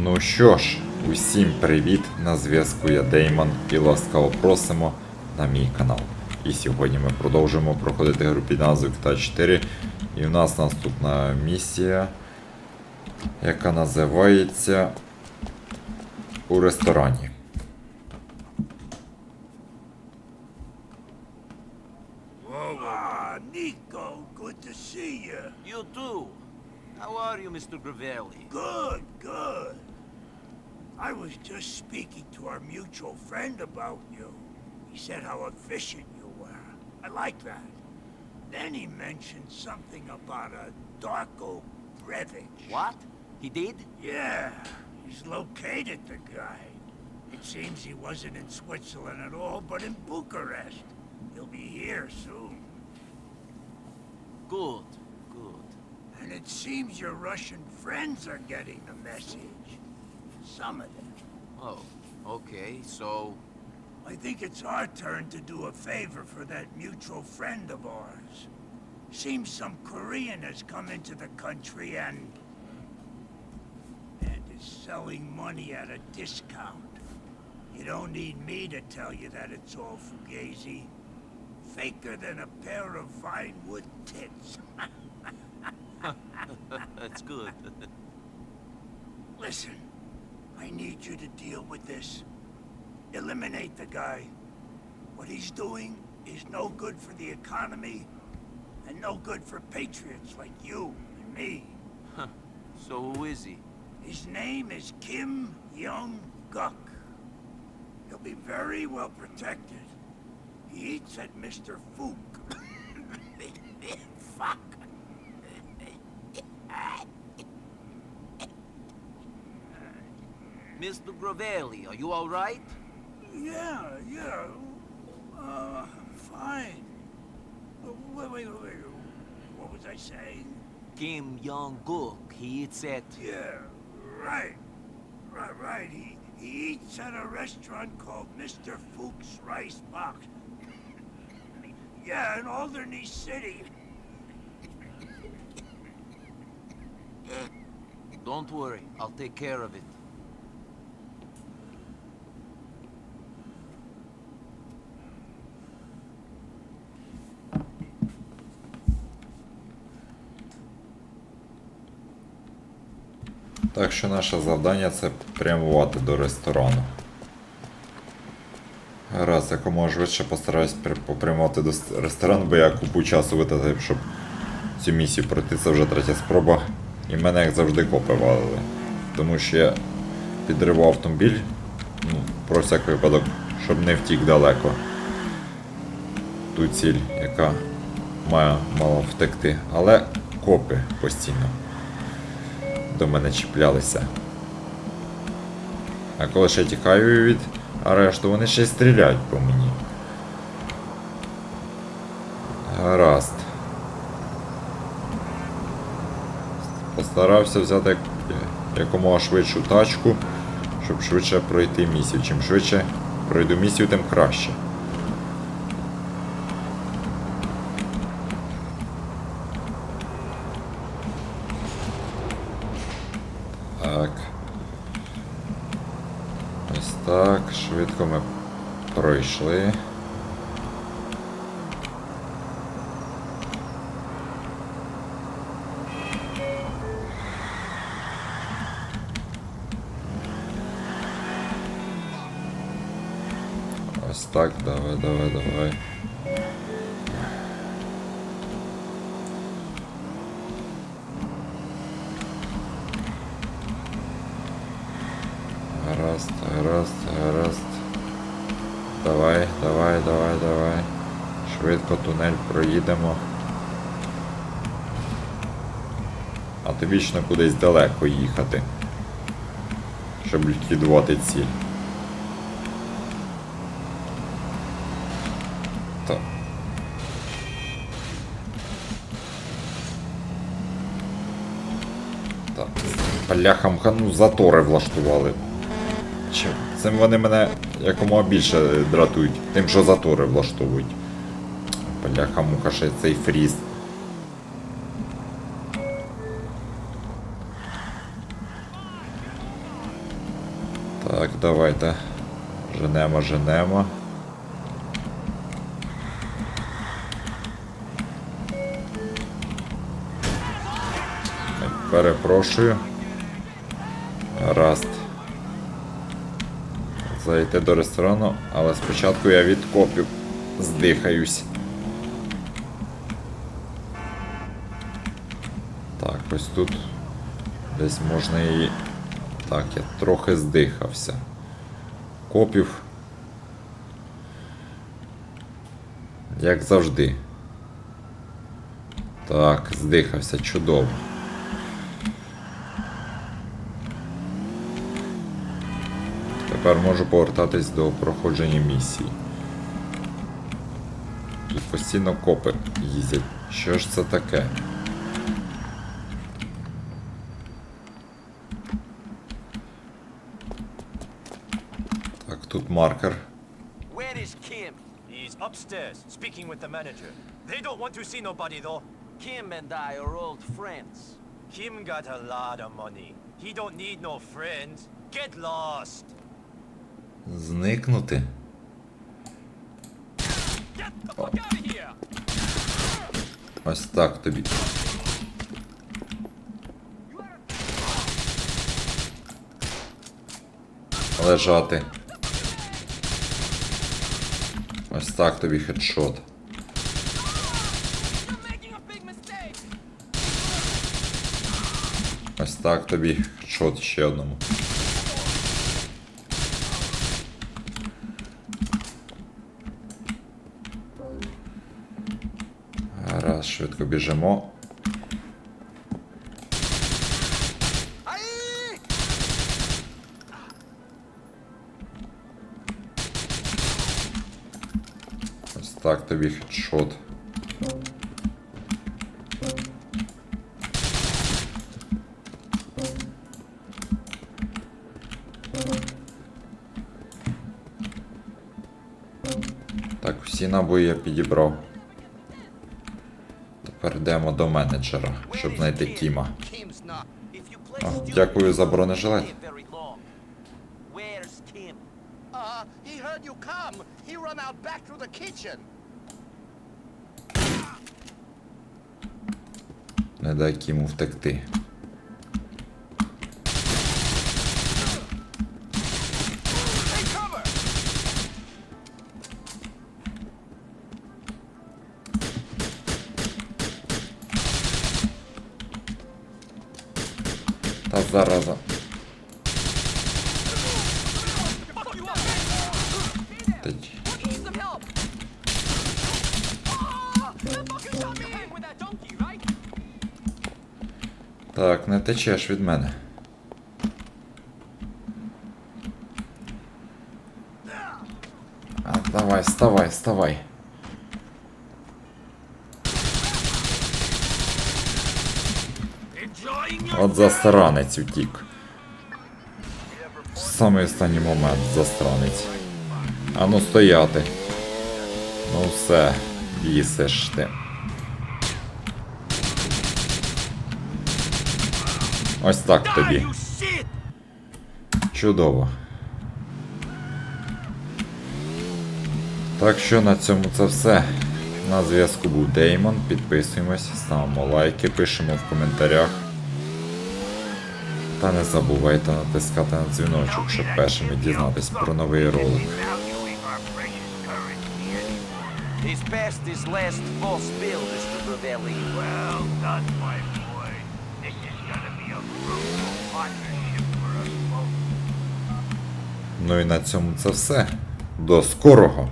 Ну що ж, усім привіт! На зв'язку я Деймон і ласкаво просимо на мій канал. І сьогодні ми продовжуємо проходити гру під назвою КТА 4. І в нас наступна місія, яка називається У ресторані. Mr. Gravelli? Good, good. I was just speaking to our mutual friend about you. He said how efficient you were. I like that. Then he mentioned something about a Darko Brevich. What? He did? Yeah, he's located the guy. It seems he wasn't in Switzerland at all, but in Bucharest. He'll be here soon. Good, good. And it seems your Russian friends are getting the message. Them. Oh, okay, so... I think it's our turn to do a favor for that mutual friend of ours. Seems some Korean has come into the country and... and is selling money at a discount. You don't need me to tell you that it's all fugazi. Faker than a pair of Vinewood tits. That's good. Listen, I need you to deal with this. Eliminate the guy. What he's doing is no good for the economy and no good for patriots like you and me. so who is he? His name is Kim Young Guk. He'll be very well protected. He eats at Mr. Fook. Fuck. Mr. Gravelli, are you all right? Yeah, yeah. Uh, fine. Uh, Wait, wait, wait, wait. What was I saying? Kim Jong-guk, he eats at... Yeah, right. Right, right. He, he eats at a restaurant called Mr. Fuchs Rice Box. yeah, in Alderney City. Don't worry, I'll take care of it. Так що наше завдання це прямувати до ресторану. Раз, якомога швидше постараюсь попрямувати до ресторану, бо я купу часу витратив, щоб цю місію пройти. Це вже третя спроба. І мене як завжди копи валили. Тому що я підривав автомобіль, ну, про всяк випадок, щоб не втік далеко. Ту ціль, яка має мала втекти. Але копи постійно до мене чіплялися. А коли ще тікаю від арешту, вони ще й стріляють по мені. Гаразд. Постарався взяти якомога швидшу тачку, щоб швидше пройти місію. Чим швидше пройду місію, тим краще. Так. Ось так, швидко ми пройшли. Ось так, давай, давай, давай. Гаразд, гаразд, гаразд. Давай, давай, давай, давай. Швидко тунель проїдемо. А то вічно кудись далеко їхати. Щоб ліквідувати ціль. Так. Так. Бляха ну затори влаштували. Чим? Цим вони мене якомога більше дратують, тим, що затори влаштовують. Бляха муха ще цей фріз. Так, давайте. Женемо, женемо. Перепрошую. Гаразд. Зайти до ресторану, але спочатку я від копів здихаюсь. Так, ось тут десь можна і. Так, я трохи здихався. Копів. Як завжди. Так, здихався, чудово. Тепер можу повертатись до проходження місії. Тут постійно копи їздять. Що ж це таке? Так, тут маркер. Where is Kim? He's upstairs, speaking with the manager. They don't want to see nobody, though. Kim and I are old friends. Kim got a lot of money. He don't need no friends. Get lost. Зникнути. Here! Ось так тобі. Лежати. Ось так тобі хедшот. Ось так тобі хедшот ще одному. швидко біжимо. Aye! Ось так тобі хедшот. Так, всі набої я підібрав. Тепер йдемо до менеджера, щоб знайти Кіма. Kim's not. If you play А, stupid, дякую за бронежилет. Не дай Кіму long. Right? Так, не течеш від мене. А, давай, вставай, вставай. От застранець утік. В самий останній момент застранець. Ану стояти. Ну все, бісиш ти. Ось так тобі. Чудово. Так що на цьому це все. На зв'язку був Деймон. Підписуємось, ставимо лайки, пишемо в коментарях. Та не забувайте натискати на дзвіночок, щоб першими дізнатись про новий ролик. He's past his last false bill, Mr. Gravelli. Well done, my boy. This is gonna be a fruitful partnership for us both. Ну і на цьому це все. До скорого!